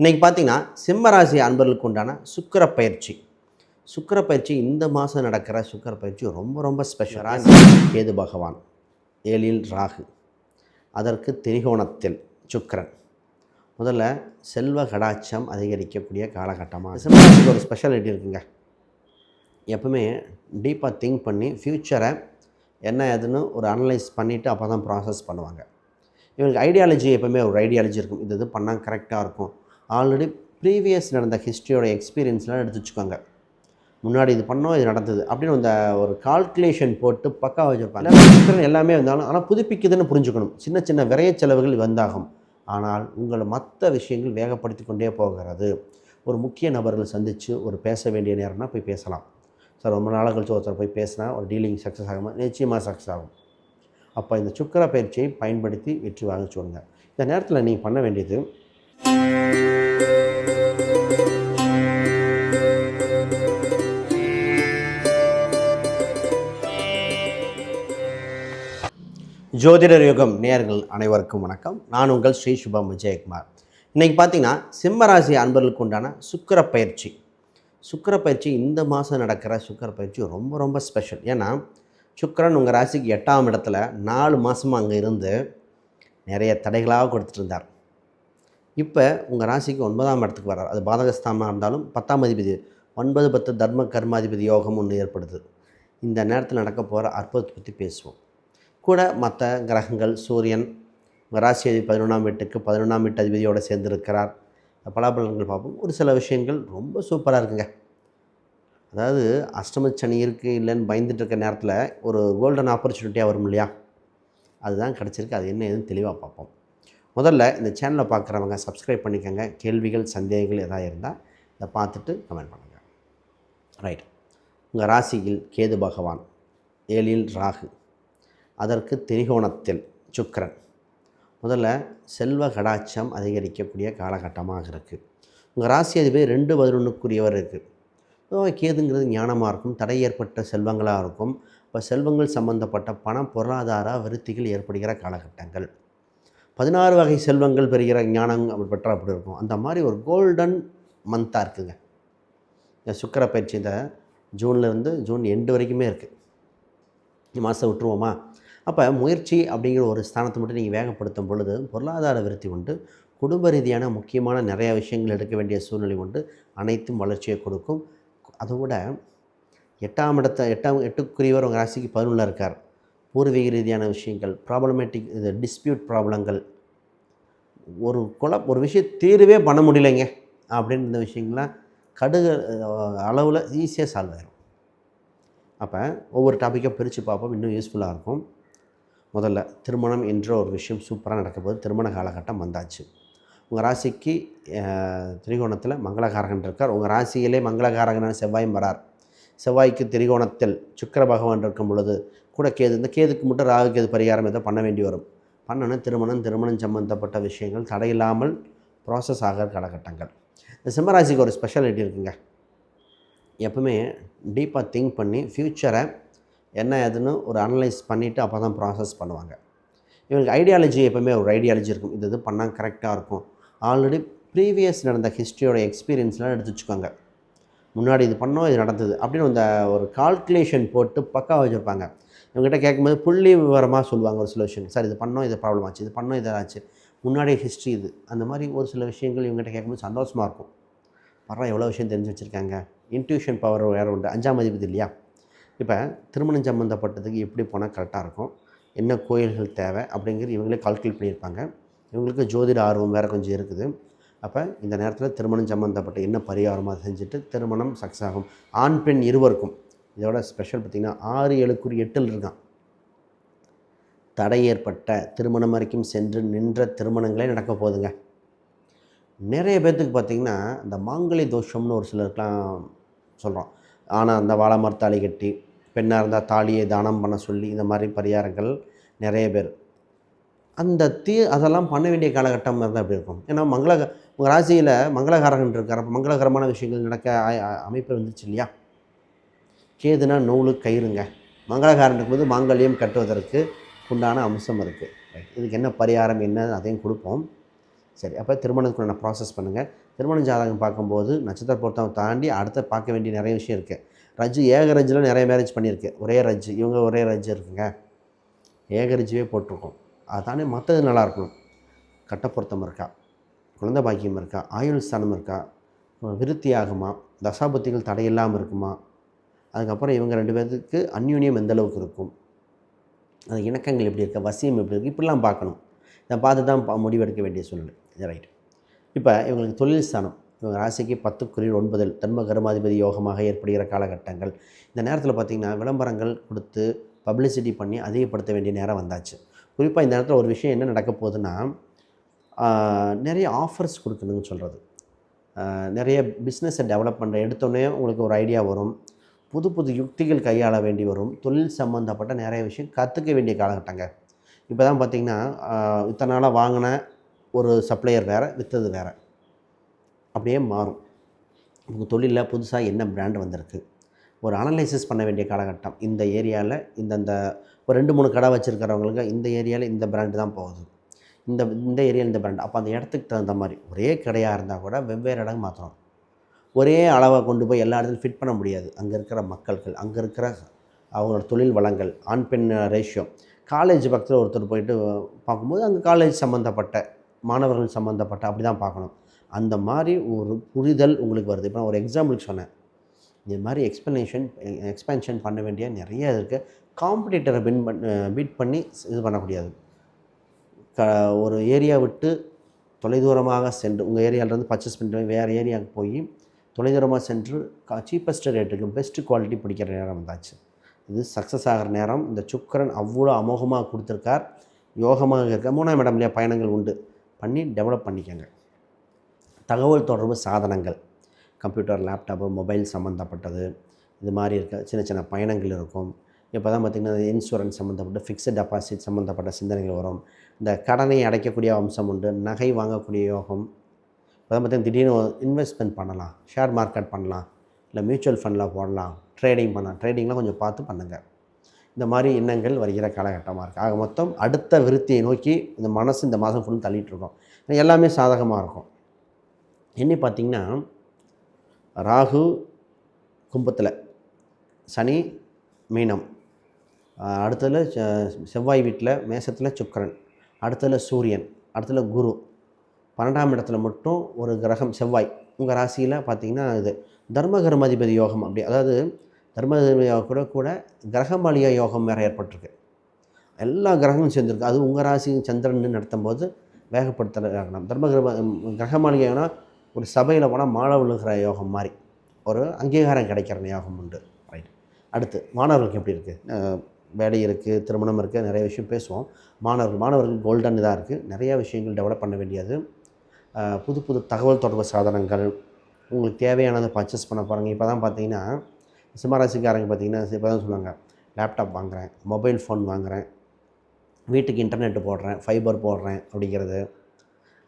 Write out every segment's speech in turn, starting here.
இன்றைக்கி பார்த்தீங்கன்னா சிம்மராசி அன்பர்களுக்கு உண்டான சுக்கிர பயிற்சி சுக்கிர பயிற்சி இந்த மாதம் நடக்கிற சுக்கிர பயிற்சி ரொம்ப ரொம்ப ஸ்பெஷல் ராசி கேது பகவான் ஏழில் ராகு. அதற்கு திரிகோணத்தில் சுக்கிரன். முதல்ல செல்வ கடாட்சம் அதிகரிக்கக்கூடிய காலகட்டமாக சிம்மராசிக்கு ஒரு ஸ்பெஷாலிட்டி இருக்குங்க. எப்பவுமே டீப்பாக திங்க் பண்ணி ஃப்யூச்சரை என்ன ஏதுன்னு ஒரு அனலைஸ் பண்ணிவிட்டு அப்போ தான் ப்ராசஸ் பண்ணுவாங்க. இவங்களுக்கு ஐடியாலஜி எப்பவுமே ஒரு ஐடியாலஜி இருக்கும். இது இது பண்ணால் கரெக்டாக இருக்கும். ஆல்ரெடி ப்ரீவியஸ் நடந்த ஹிஸ்ட்ரியோட எக்ஸ்பீரியன்ஸ்லாம் எடுத்து வச்சுக்கோங்க. முன்னாடி இது பண்ணோம் இது நடந்தது அப்படின்னு அந்த ஒரு கால்குலேஷன் போட்டு பக்கா வச்சுருப்பாங்க. எல்லாமே வந்தாலும் ஆனால் புதுப்பிக்குதுன்னு புரிஞ்சுக்கணும். சின்ன சின்ன விரைய செலவுகள் வந்தாகும். ஆனால் உங்களை மற்ற விஷயங்கள் வேகப்படுத்தி கொண்டே போகிறது. ஒரு முக்கிய நபர்கள் சந்தித்து ஒரு பேச வேண்டிய நேரம்னா போய் பேசலாம். சார் ரொம்ப நாள் கழிச்சு ஒருத்தர் போய் பேசினா ஒரு டீலிங் சக்ஸஸ் ஆகுமா நிச்சயமாக சக்ஸஸ் ஆகும். அப்போ இந்த சுக்கிர பயிற்சியை பயன்படுத்தி வெற்றி வாங்க இந்த நேரத்தில் நீங்கள் பண்ண வேண்டியது ஜோதிடர் யுகம் நேர்கள் அனைவருக்கும் வணக்கம். நான் உங்கள் ஸ்ரீ சுபம் விஜயகுமார். இன்றைக்கி பார்த்தீங்கன்னா சிம்மராசி அன்பர்களுக்கு உண்டான சுக்கிர பயிற்சி சுக்கிர பயிற்சி இந்த மாதம் நடக்கிற சுக்கிர பயிற்சி ரொம்ப ரொம்ப ஸ்பெஷல் ஏன்னா சுக்கரன் உங்கள் ராசிக்கு எட்டாம் இடத்துல நாலு மாதமாக அங்கே இருந்து நிறைய தடைகளாக கொடுத்துட்டு இருந்தார். இப்போ உங்கள் ராசிக்கு ஒன்பதாம் இடத்துக்கு வர்றார். அது பாதகஸ்தானமாக இருந்தாலும் பத்தாம் அதிபதி ஒன்பது பத்து தர்ம கர்மாதிபதி யோகம் ஒன்று ஏற்படுது. இந்த நேரத்தில் நடக்க போகிற அற்புதத்தை பற்றி பேசுவோம். கூட மற்ற கிரகங்கள் சூரியன் உங்கள் ராசி அதிபதி பதினொன்றாம் வீட்டுக்கு பதினொன்றாம் வீட்டு அதிபதியோடு சேர்ந்திருக்கிறார். பலாபலன்கள் பார்ப்போம். ஒரு சில விஷயங்கள் ரொம்ப சூப்பராக இருக்குங்க. அதாவது அஷ்டமச்சனி இருக்குது இல்லைன்னு பயந்துட்டு இருக்க நேரத்தில் ஒரு கோல்டன் ஆப்பர்ச்சுனிட்டியாக வரும் இல்லையா? அதுதான் கிடச்சிருக்கு. அது என்ன ஏதுன்னு தெளிவாக பார்ப்போம். முதல்ல இந்த சேனலை பார்க்குறவங்க சப்ஸ்கிரைப் பண்ணிக்கோங்க. கேள்விகள் சந்தேகங்கள் எதாவது இருந்தால் இதை பார்த்துட்டு கமெண்ட் பண்ணுங்கள் ரைட் உங்கள் ராசியில் கேது பகவான் ஏழில் ராகு அதற்கு திரிகோணத்தில் சுக்கரன். முதல்ல செல்வ கடாட்சம் அதிகரிக்கக்கூடிய காலகட்டமாக இருக்குது உங்கள் ராசி அதிபதி ரெண்டு பதினொன்றுக்குரியவர் இருக்குது கேதுங்கிறது ஞானமாக இருக்கும் தடை ஏற்பட்ட செல்வங்களாக இருக்கும். இப்போ செல்வங்கள் சம்பந்தப்பட்ட பணம் பொருளாதார விருத்திகள் ஏற்படுகிற காலகட்டங்கள். பதினாறு வகை செல்வங்கள் பெறுகிற ஞானம் அப்படி பெற்றால் அப்படி இருக்கும். அந்த மாதிரி ஒரு கோல்டன் மந்தாக இருக்குங்க. இந்த சுக்கர பயிற்சி இந்த ஜூனில் வந்து ஜூன் எண்டு வரைக்குமே இருக்குது இந்த மாதம் விட்டுருவோமா? அப்போ முயற்சி அப்படிங்கிற ஒரு ஸ்தானத்தை மட்டும் நீங்கள் வேகப்படுத்தும் பொழுது பொருளாதார விருத்தி உண்டு. குடும்ப ரீதியான முக்கியமான நிறையா விஷயங்கள் எடுக்க வேண்டிய சூழ்நிலை உண்டு. அனைத்தும் வளர்ச்சியை கொடுக்கும். அதோட எட்டாம் இடத்த எட்டாம் எட்டுக்குரியவர் உங்கள் ராசிக்கு பதினொன்றில் இருக்கார். பூர்வீக ரீதியான விஷயங்கள் ப்ராப்ளமேட்டிக் இது டிஸ்பியூட் ப்ராப்ளங்கள் ஒரு குழ ஒரு விஷயம் தீர்வே பண்ண முடியலைங்க அப்படின்னு இந்த விஷயங்கள்லாம் கடுகு அளவில் ஈஸியாக சால்வ் ஆகிடும் அப்போ ஒவ்வொரு டாப்பிக்காக பிரித்து பார்ப்போம். இன்னும் யூஸ்ஃபுல்லாக இருக்கும். முதல்ல திருமணம் என்ற ஒரு விஷயம் சூப்பராக நடக்க போது திருமண காலகட்டம் வந்தாச்சு. உங்கள் ராசிக்கு திரிகோணத்தில் மங்களகாரகன் இருக்கார். உங்கள் ராசியிலே மங்களகாரகனான செவ்வாயும் வரார். செவ்வாய்க்கு திரிகோணத்தில் சுக்கிர பகவான் இருக்கும் பொழுது கூட கேது இந்த கேதுக்கு மட்டும் ராகு கேது பரிகாரம் எதோ பண்ண வேண்டி வரும். பண்ணணும் திருமணம் திருமணம் சம்பந்தப்பட்ட விஷயங்கள் தடையில்லாமல் ப்ராசஸ் ஆகிற காலகட்டங்கள். இந்த சிம்மராசிக்கு ஒரு ஸ்பெஷாலிட்டி இருக்குங்க. எப்பவுமே டீப்பாக திங்க் பண்ணி ஃப்யூச்சரை என்ன ஏதுன்னு ஒரு அனலைஸ் பண்ணிவிட்டு அப்போ தான் ப்ராசஸ் பண்ணுவாங்க. இவங்களுக்கு ஐடியாலஜி எப்பவுமே ஒரு ஐடியாலஜி இருக்கும். இது இது பண்ணால் கரெக்டாக இருக்கும். ஆல்ரெடி ப்ரீவியஸ் நடந்த ஹிஸ்ட்ரியோட எக்ஸ்பீரியன்ஸ்லாம் எடுத்து வச்சுக்கோங்க. முன்னாடி இது பண்ணோம் இது நடந்தது. அப்படின்னு அந்த ஒரு கால்குலேஷன் போட்டு பக்கா வச்சுருப்பாங்க. இவங்ககிட்ட கேட்கும்போது புள்ளி விவரமாக சொல்லுவாங்க ஒரு சில விஷயங்கள். சார் இது பண்ணோம் இது ப்ராப்ளம் ஆச்சு இது பண்ணோம் இது ஆச்சு. முன்னாடியே ஹிஸ்ட்ரி இது. அந்த மாதிரி ஒரு சில விஷயங்கள் இவங்ககிட்ட கேட்கும்போது சந்தோஷமாக இருக்கும். பரவாயில்ல எவ்வளோ விஷயம் தெரிஞ்சு வச்சுருக்காங்க? இன்ட்யூஷன் பவர் வேறு உண்டு. அஞ்சாம் அதிபதி இல்லையா? இப்போ திருமணம் சம்மந்தப்பட்டதுக்கு எப்படி போனால் கரெக்டாக இருக்கும்? என்ன கோயில்கள் தேவை? அப்படிங்கிறது இவங்களே கால்குலேட் பண்ணியிருப்பாங்க. இவங்களுக்கு ஜோதிட ஆர்வம் வேறு கொஞ்சம் இருக்குது. அப்போ இந்த நேரத்தில் திருமணம் சம்மந்தப்பட்ட என்ன பரிகாரமாக செஞ்சுட்டு திருமணம் சக்ஸஸ் ஆகும். ஆண் பெண் இருவருக்கும். இதோட ஸ்பெஷல் பார்த்திங்கன்னா ஆறு ஏழுக்குறி எட்டில் இருக்கான். தடை ஏற்பட்ட திருமணம் வரைக்கும் சென்று நின்ற திருமணங்களே நடக்க போகுதுங்க. நிறைய பேர்த்துக்கு பார்த்திங்கன்னா இந்த மாங்கலி தோஷம்னு ஒரு சிலருக்குலாம் சொல்கிறோம் ஆனால் அந்த வாழை மரத்தாளி கட்டி பெண்ணாக இருந்தால் தாலியை தானம் பண்ண சொல்லி இந்த மாதிரி பரிகாரங்கள் நிறைய பேர். அந்த தீ அதெல்லாம் பண்ண வேண்டிய காலகட்டம் இருந்தால் அப்படி இருக்கும். ஏன்னா மங்கள உங்கள் ராசியில் மங்களகாரகன் இருக்கார். மங்களகரமான விஷயங்கள் நடக்க ஆ- அமைப்பு வந்துச்சு இல்லையா? கேதுனா நூலு கயிறுங்க. மங்களகாரனுக்கு இருக்கும்போது மாங்கல்யம் கட்டுவதற்கு உண்டான அம்சம் இருக்குது இதுக்கு என்ன பரிகாரம் என்ன அதையும் கொடுப்போம். சரி அப்போ திருமணத்துக்குள்ள ப்ராசஸ் பண்ணுங்கள் திருமண ஜாதகம் பார்க்கும்போது நட்சத்திர பொருத்தம் தாண்டி அடுத்த பார்க்க வேண்டிய நிறைய விஷயம் இருக்குது ரஜ்ஜு ஏக ரஜ்ஜில் நிறைய மேரேஜ் பண்ணியிருக்கு. ஒரே ரஜ்ஜு இவங்க ஒரே ரஜ்ஜு இருக்குங்க. ஏக ரஜ்ஜுவே போட்டிருக்கோம். அது தானே மற்றது நல்லா இருக்கணும். கட்ட பொருத்தம் இருக்கா? குழந்தை பாக்கியம் இருக்கா? ஆயுள் ஸ்தானம் இருக்கா? விருத்தி ஆகுமா தசாபுத்திகள் தடையில்லாமல் இருக்குமா? அதுக்கப்புறம் இவங்க ரெண்டு பேர்த்துக்கு அந்யூன்யம் எந்த அளவுக்கு இருக்கும்? அது இணக்கங்கள் எப்படி இருக்குது வசியம் எப்படி இருக்குது இப்படிலாம் பார்க்கணும். இதை பார்த்து தான் பா- முடிவெடுக்க வேண்டிய சூழ்நிலை. ரைட் இப்போ இவங்களுக்கு தொழில் ஸ்தானம். இவங்க ராசிக்கு பத்து குறியில் ஒன்பதில் தன்ம கருமாதிபதி யோகமாக ஏற்படுகிற காலகட்டங்கள். இந்த நேரத்தில் பார்த்திங்கன்னா விளம்பரங்கள் கொடுத்து பப்ளிசிட்டி பண்ணி அதிகப்படுத்த வேண்டிய நேரம் வந்தாச்சு. குறிப்பாக இந்த நேரத்தில் ஒரு விஷயம் என்ன நடக்க போகுதுன்னா நிறைய ஆஃபர்ஸ் கொடுக்கணும்னு சொல்கிறது நிறைய பிஸ்னஸை டெவலப் பண்ணுற எடுத்தோடனே உங்களுக்கு ஒரு ஐடியா வரும். புது புது யுக்திகள் கையாள வேண்டி வரும். தொழில் சம்மந்தப்பட்ட நிறைய விஷயம் கற்றுக்க வேண்டிய காலகட்டங்க. இப்போ தான் பார்த்திங்கன்னா இத்தனை நாளாக வாங்கின ஒரு சப்ளையர் வேறு விற்றது வேறு. அப்படியே மாறும். உங்கள் தொழிலில் புதுசாக என்ன பிராண்ட் வந்திருக்கு? ஒரு அனலைசிஸ் பண்ண வேண்டிய காலகட்டம். இந்த ஏரியாவில் இந்தந்த ஒரு ரெண்டு மூணு கடை வச்சுருக்கிறவங்களுக்கு இந்த ஏரியாவில் இந்த பிராண்டு தான் போகுது. இந்த இந்த ஏரியாவில் இந்த பிராண்ட் அப்போ அந்த இடத்துக்கு தகுந்த மாதிரி ஒரே கடையாக இருந்தால் கூட வெவ்வேறு இடம் மாற்றணும் ஒரே அளவை கொண்டு போய் எல்லா இடத்துலையும் ஃபிட் பண்ண முடியாது. அங்கே இருக்கிற மக்கள்கள் அங்கே இருக்கிற அவங்களோட தொழில் வளங்கள் ஆண் பெண் ரேஷியோ காலேஜ் பக்கத்தில் ஒருத்தர் போயிட்டு பார்க்கும்போது அங்கே காலேஜ் சம்மந்தப்பட்ட மாணவர்கள் சம்மந்தப்பட்ட அப்படி தான் பார்க்கணும். அந்த மாதிரி ஒரு புரிதல் உங்களுக்கு வருது. இப்போ நான் ஒரு எக்ஸாம்பிளுக்கு சொன்னேன். இது மாதிரி எக்ஸ்ப்ளனேஷன் எக்ஸ்பென்ஷன் பண்ண வேண்டிய நிறைய இருக்குது காம்படிட்டரை பின் பண் பீட் பண்ணி இது பண்ணக்கூடியது க ஒரு ஏரியா விட்டு தொலைதூரமாக சென்று உங்கள் ஏரியாவிலேருந்து பர்ச்சேஸ் பண்ணிட்டு வேறு ஏரியாவுக்கு போய் தொலைதூரமாக சென்று சீப்பஸ்ட் ரேட்டுக்கு பெஸ்ட்டு குவாலிட்டி பிடிக்கிற நேரம் வந்தாச்சு. இது சக்ஸஸ் ஆகிற நேரம். இந்த சுக்கரன் அவ்வளோ அமோகமாக கொடுத்துருக்கார். யோகமாக இருக்க மூணாம் இடம் பயணங்கள் உண்டு. பண்ணி டெவலப் பண்ணிக்கோங்க. தகவல் தொடர்பு சாதனங்கள். கம்ப்யூட்டர் லேப்டாப்பு மொபைல் சம்மந்தப்பட்டது இது மாதிரி இருக்க சின்ன சின்ன பயணங்கள் இருக்கும். இப்போ தான் பார்த்திங்கன்னா இன்சூரன்ஸ் சம்மந்தப்பட்ட ஃபிக்ஸட் டெபாசிட் சம்மந்தப்பட்ட சிந்தனைகள் வரும். இந்த கடனை அடைக்கக்கூடிய அம்சம் உண்டு. நகை வாங்கக்கூடிய யோகம். இப்போ தான் பார்த்தீங்கன்னா திடீர்னு இன்வெஸ்ட்மெண்ட் பண்ணலாம் ஷேர் மார்க்கெட் பண்ணலாம் இல்லை மியூச்சுவல் ஃபண்டில் போடலாம் ட்ரேடிங் பண்ணலாம் ட்ரேடிங்லாம் கொஞ்சம் பார்த்து பண்ணுங்கள் இந்த மாதிரி எண்ணங்கள் வருகிற காலகட்டமாக இருக்குது ஆக மொத்தம் அடுத்த விருத்தியை நோக்கி இந்த மனசு இந்த மாதம் ஃபுல் தள்ளிட்டு எல்லாமே சாதகமாக இருக்கும். என்ன பார்த்திங்கன்னா ராகு கும்பத்தில் சனி மீனம். அடுத்ததில் செ- செவ்வாய் வீட்டில் மேசத்தில் சுக்கரன். அடுத்ததில் சூரியன். அடுத்ததில் குரு. பன்னெண்டாம் இடத்துல மட்டும் ஒரு கிரகம் செவ்வாய். உங்கள் ராசியில் பார்த்தீங்கன்னா இது தர்மகர்மாதிபதி யோகம் அப்படி. அதாவது தர்மகர்ம கூட கூட கிரகமாளிய யோகம் வேறு ஏற்பட்டிருக்கு. எல்லா கிரகமும் சேர்ந்துருக்கு. அது உங்கள் ராசி சந்திரன் நடத்தும் போது வேகப்படுத்தலாம் தர்மகிரம கிரகமாளிகைனா ஒரு சபையில் போனால் மாலை விழுகிற யோகம் மாதிரி. ஒரு அங்கீகாரம் கிடைக்கிற யோகம் உண்டு. ரைட் அடுத்து மாணவர்களுக்கு எப்படி இருக்குது வேலை இருக்குது திருமணம் இருக்குது நிறைய விஷயம் பேசுவோம். மாணவர்கள் மாணவர்கள் கோல்டன் இதாக இருக்குது நிறைய விஷயங்கள் டெவலப் பண்ண வேண்டியது. புது புது தகவல் தொடர்பு சாதனங்கள் உங்களுக்கு தேவையானதை பர்ச்சேஸ் பண்ண பாருங்கள் இப்போ தான் பார்த்தீங்கன்னா சிம்மராசிக்காரங்க பார்த்தீங்கன்னா இப்போ தான் சொல்லுவாங்க லேப்டாப் வாங்குகிறேன் மொபைல் ஃபோன் வாங்குகிறேன் வீட்டுக்கு இன்டர்நெட் போடுறேன் ஃபைபர் போடுறேன் அப்படிங்கிறது.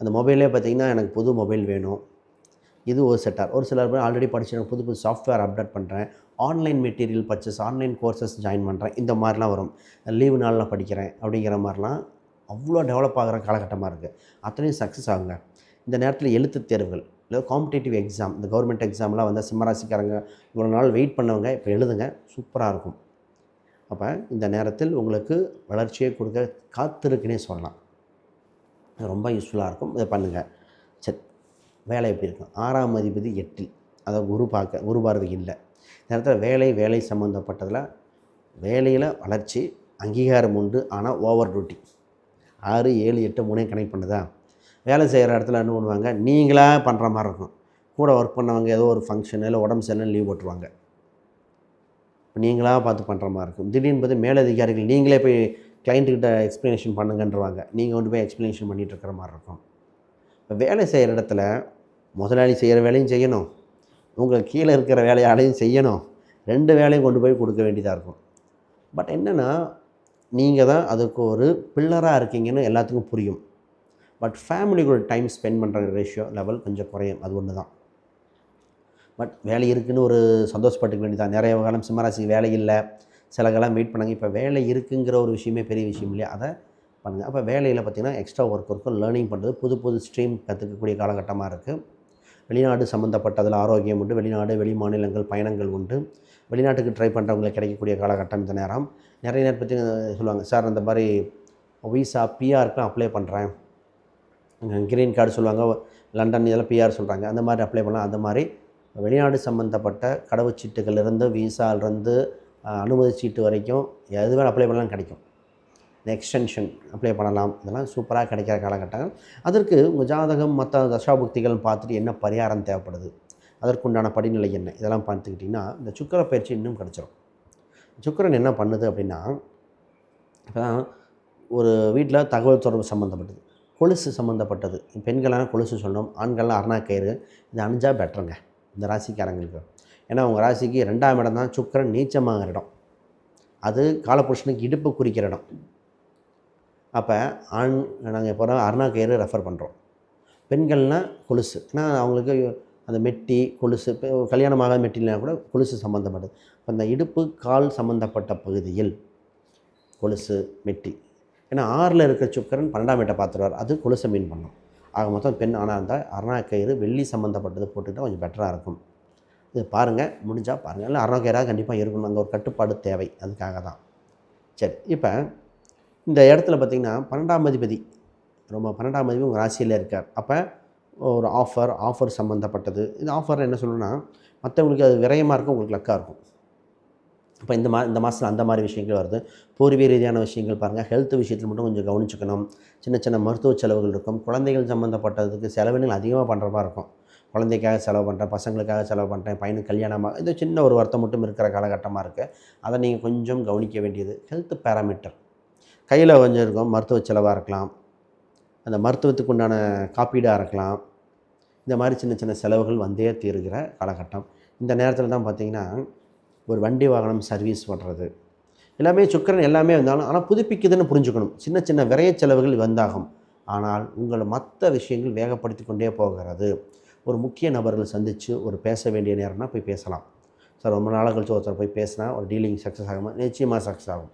அந்த மொபைலே பார்த்தீங்கன்னா எனக்கு புது மொபைல் வேணும். இது ஒரு செட்டார் ஒரு சிலர் பேர் ஆல்ரெடி படிச்சு புது புது சாஃப்ட்வேர் அப்டேட் பண்ணுறேன் online material purchase online courses join பண்ணுறேன் இந்த மாதிரிலாம் வரும். லீவு நாளில் படிக்கிறேன் அப்படிங்கிற மாதிரிலாம் அவ்வளோ டெவலப் ஆகிற காலகட்டமாக இருக்குது அத்தனையும் சக்ஸஸ் ஆகுங்க. இந்த நேரத்தில் எழுத்துத் தேர்வுகள் இல்லை காம்படேட்டிவ் எக்ஸாம் இந்த கவர்மெண்ட் எக்ஸாம்லாம் வந்து சிம்மராசிக்காரங்க இவ்வளோ நாள் வெயிட் பண்ணவங்க இப்போ எழுதுங்க சூப்பராக இருக்கும். அப்போ இந்த நேரத்தில் உங்களுக்கு வளர்ச்சியை கொடுக்க காத்திருக்குன்னே சொல்லலாம். ரொம்ப யூஸ்ஃபுல்லாக இருக்கும். இதை பண்ணுங்கள் சரி வேலை எப்படி இருக்கும்? ஆறாம் அதிபதி எட்டில் அதாவது குரு பார்க்க குரு பார்வை இல்லை. இந்த நேரத்தில் வேலை வேலை சம்மந்தப்பட்டதில் வேலையில் வளர்ச்சி அங்கீகாரம் உண்டு ஆனால் ஓவர் டியூட்டி ஆறு ஏழு எட்டு மூணையும் கனெக்ட் பண்ணுதா? வேலை செய்கிற இடத்துல என்ன பண்ணுவாங்க? நீங்களாக பண்ணுற மாதிரி இருக்கும். கூட ஒர்க் பண்ணவங்க ஏதோ ஒரு ஃபங்க்ஷன் இல்லை உடம்பு சரியில்லை லீவ் போட்டுருவாங்க. நீங்களாக பார்த்து பண்ணுற மாதிரி இருக்கும். திடீர்னு பார்த்து மேலதிகாரிகள் நீங்களே போய் கிளைண்ட்டுக்கிட்ட எக்ஸ்ப்ளனேஷன் பண்ணுங்கன்றவாங்க. நீங்கள் கொண்டு போய் எக்ஸ்ப்ளனேஷன் பண்ணிகிட்டு இருக்கிற மாதிரி இருக்கும். இப்போ வேலை செய்கிற இடத்துல முதலாளி செய்கிற வேலையும் செய்யணும். உங்களுக்கு கீழே இருக்கிற வேலையாலையும் செய்யணும். ரெண்டு வேலையும் கொண்டு போய் கொடுக்க வேண்டியதாக இருக்கும். பட் என்னென்னா நீங்கள் தான் அதுக்கு ஒரு பில்லராக இருக்கீங்கன்னு எல்லாத்துக்கும் புரியும். பட் ஃபேமிலி கூட டைம் ஸ்பெண்ட் பண்ணுற ரேஷியோ லெவல் கொஞ்சம் குறையும். அது ஒன்று தான் பட் வேலை இருக்குன்னு ஒரு சந்தோஷப்பட்டுக்க வேண்டியதான் நிறைய காலம் சிம்மராசி வேலை இல்லை. சில காலம் வெயிட் பண்ணாங்க. இப்போ வேலை இருக்குங்கிற ஒரு விஷயமே பெரிய விஷயம் இல்லையா? அதை பண்ணுங்கள் அப்போ வேலையில் பார்த்திங்கன்னா எக்ஸ்ட்ரா ஒர்க் இருக்கும். லேர்னிங் பண்ணுறது புது புது ஸ்ட்ரீம் கற்றுக்கக்கூடிய காலகட்டமாக இருக்குது வெளிநாடு சம்மந்தப்பட்டதில் ஆரோக்கியம் உண்டு. வெளிநாடு வெளி மாநிலங்கள் பயணங்கள் உண்டு. வெளிநாட்டுக்கு ட்ரை பண்ணுறவங்களுக்கு கிடைக்கக்கூடிய காலகட்டம் இந்த நேரம். நிறைய நேரம் பற்றி சொல்லுவாங்க. சார் அந்த மாதிரி விசா பிஆருக்குலாம் அப்ளை பண்ணுறேன் கிரீன் கார்டு சொல்லுவாங்க லண்டன் இதெல்லாம் பிஆர் சொல்கிறாங்க அந்த மாதிரி அப்ளை பண்ணலாம். அந்த மாதிரி வெளிநாடு சம்மந்தப்பட்ட கடவுச்சீட்டுகள்லேருந்து விசாலிருந்து அனுமதி சீட்டு வரைக்கும் எது வேணும் அப்ளை பண்ணலாம் கிடைக்கும். இந்த எக்ஸ்டென்ஷன் அப்ளை பண்ணலாம். இதெல்லாம் சூப்பராக கிடைக்கிற காலகட்டங்கள் அதற்கு உங்கள் ஜாதகம் மற்ற தசாபுக்திகள் பார்த்துட்டு என்ன பரிகாரம் தேவைப்படுது? அதற்குண்டான படிநிலை என்ன? இதெல்லாம் பார்த்துக்கிட்டிங்கன்னா இந்த சுக்கர பயிற்சி இன்னும் கிடச்சிரும். சுக்கரன் என்ன பண்ணுது அப்படின்னா இப்போ ஒரு வீட்டில் தகவல் தொடர்பு சம்மந்தப்பட்டது கொலுசு சம்மந்தப்பட்டது. பெண்களான கொலுசு சொன்னோம். ஆண்கள்லாம் அருணா கயிறு. இது அணிஞ்சா பெட்டருங்க. இந்த ராசிக்காரங்களுக்கு. ஏன்னா உங்கள் ராசிக்கு ரெண்டாம் இடம் தான் சுக்கரன் நீச்சமாகிற இடம். அது காலபுருஷனுக்கு இடுப்பு குறிக்கிற இடம். அப்போ ஆண் நாங்கள் இப்போ அருணா கயிறு ரெஃபர் பண்ணுறோம் பெண்கள்னால் கொலுசு. ஏன்னா அவங்களுக்கு அந்த மெட்டி கொலுசு இப்போ கல்யாணமாக மெட்டிலாம் கூட கொலுசு சம்மந்தப்பட்டது. அந்த இடுப்பு கால் சம்மந்தப்பட்ட பகுதியில் கொலுசு மெட்டி ஏன்னா ஆறில் இருக்கிற சுக்கரன் பன்னெண்டாம் வீட்டை பார்த்துருவார். அது கொலுசை மீன் பண்ணும் ஆக மொத்தம் பெண் ஆனால் இருந்தால் அருணாக்கயிறு வெள்ளி சம்மந்தப்பட்டது போட்டுக்கிட்டால் கொஞ்சம் பெட்டராக இருக்கும். இது பாருங்கள் முடிஞ்சால் பாருங்கள் இல்லை அருணாக்கயிறாக கண்டிப்பாக இருக்கணும். அங்கே ஒரு கட்டுப்பாடு தேவை. அதுக்காக தான். சரி இப்போ இந்த இடத்துல பார்த்திங்கன்னா பன்னெண்டாம் அதிபதி. ரொம்ப பன்னெண்டாம் அதிபதி உங்கள் ராசியில் இருக்கார். அப்போ ஒரு ஆஃபர் ஆஃபர் சம்மந்தப்பட்டது இந்த ஆஃபர் என்ன சொல்லணும்னா மற்றவங்களுக்கு அது விரயமாக இருக்கும் உங்களுக்கு லக்காக இருக்கும். இப்போ இந்த மா இந்த மாதத்தில் அந்த மாதிரி விஷயங்கள் வருது. பூர்வீக ரீதியான விஷயங்கள் பாருங்கள் ஹெல்த் விஷயத்தில் மட்டும் கொஞ்சம் கவனிச்சுக்கணும். சின்ன சின்ன மருத்துவ செலவுகள் இருக்கும். குழந்தைகள் சம்மந்தப்பட்டதுக்கு செலவினங்கள் அதிகமாக பண்ணுற மாதிரி இருக்கும். குழந்தைக்காக செலவு பண்ணுறேன் பசங்களுக்காக செலவு பண்ணுறேன் பையனுக்கு கல்யாணமாக இது சின்ன ஒரு வருத்தம் மட்டும் இருக்கிற காலகட்டமாக இருக்குது அதை நீங்கள் கொஞ்சம் கவனிக்க வேண்டியது. ஹெல்த் பேராமீட்டர் கையில் கொஞ்சம் இருக்கும். மருத்துவ செலவாக இருக்கலாம். அந்த மருத்துவத்துக்கு உண்டான காப்பீடாக இருக்கலாம். இந்த மாதிரி சின்ன சின்ன செலவுகள் வந்தே தீருகிற காலகட்டம். இந்த நேரத்தில் தான் பார்த்திங்கன்னா ஒரு வண்டி வாகனம் சர்வீஸ் பண்ணுறது எல்லாமே சுக்கரன் எல்லாமே வந்தாலும் ஆனால் புதுப்பிக்குதுன்னு புரிஞ்சுக்கணும். சின்ன சின்ன விரைய செலவுகள் வந்தாகும். ஆனால் உங்களை மற்ற விஷயங்கள் வேகப்படுத்தி கொண்டே போகிறது. ஒரு முக்கிய நபர்கள் சந்தித்து ஒரு பேச வேண்டிய நேரம்னா போய் பேசலாம். சார் ரொம்ப நாள் கழிச்சு ஒருத்தர் போய் பேசினா ஒரு டீலிங் சக்ஸஸ் ஆகும் நிச்சயமாக சக்ஸஸ் ஆகும்.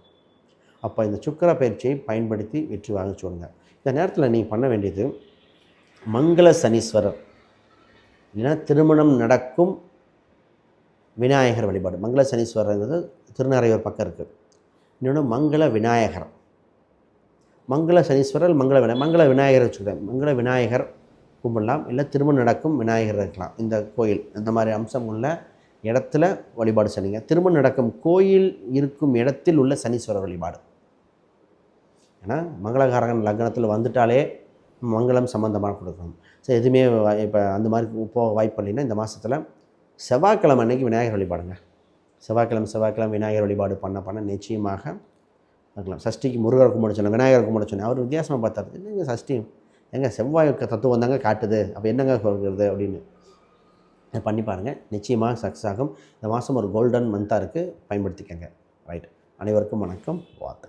அப்போ இந்த சுக்கர பயிற்சியை பயன்படுத்தி வெற்றி வாங்க சொல்லுங்க. இந்த நேரத்தில் நீங்கள் பண்ண வேண்டியது மங்கள சனீஸ்வரர். இல்லைன்னா திருமணம் நடக்கும் விநாயகர் வழிபாடு. மங்கள சனீஸ்வரர்ங்கிறது திருநறையூர் பக்கம் இருக்குது இன்னொன்று மங்கள விநாயகர் மங்கள சனீஸ்வரர் மங்கள விநாயகர் மங்கள விநாயகர் வச்சுக்கிறேன் மங்கள விநாயகர் கும்பிடலாம். இல்லை திருமணம் நடக்கும் விநாயகர் இருக்கலாம். இந்த கோயில் இந்த மாதிரி அம்சம் உள்ள இடத்துல வழிபாடு செய்யுங்க. திருமணம் நடக்கும் கோயில் இருக்கும் இடத்தில் உள்ள சனீஸ்வரர் வழிபாடு. ஏன்னா மங்களகாரகன் லக்னத்தில் வந்துட்டாலே மங்களம் சம்மந்தமாக கொடுக்கணும். ஸோ எதுவுமே இப்போ அந்த மாதிரி போக வாய்ப்பு இல்லைன்னா இந்த மாதத்தில் செவ்வாய்க்கிழமை அன்னைக்கு விநாயகர் வழிபாடுங்க. செவ்வாய்க்கிழமை செவ்வாய்க்கிழமை விநாயகர் வழிபாடு பண்ண பண்ண நிச்சயமாக இருக்கலாம் சஷ்டிக்கு முருகர் கும்பிட சொன்னேன் விநாயகர் கும்பிட சொன்னேன். அவர் வித்தியாசமாக பார்த்தாரு என்னங்க சஷ்டி? எங்க செவ்வாய் தத்துவம் தாங்க காட்டுது அப்போ என்னங்க சொல்கிறது அப்படின்னு. பண்ணி பாருங்கள் நிச்சயமாக சக்ஸஸ் ஆகும். இந்த மாதம் ஒரு கோல்டன் மந்தாக இருக்குது பயன்படுத்திக்கங்க. ரைட் அனைவருக்கும் வணக்கம் வாழ்த்து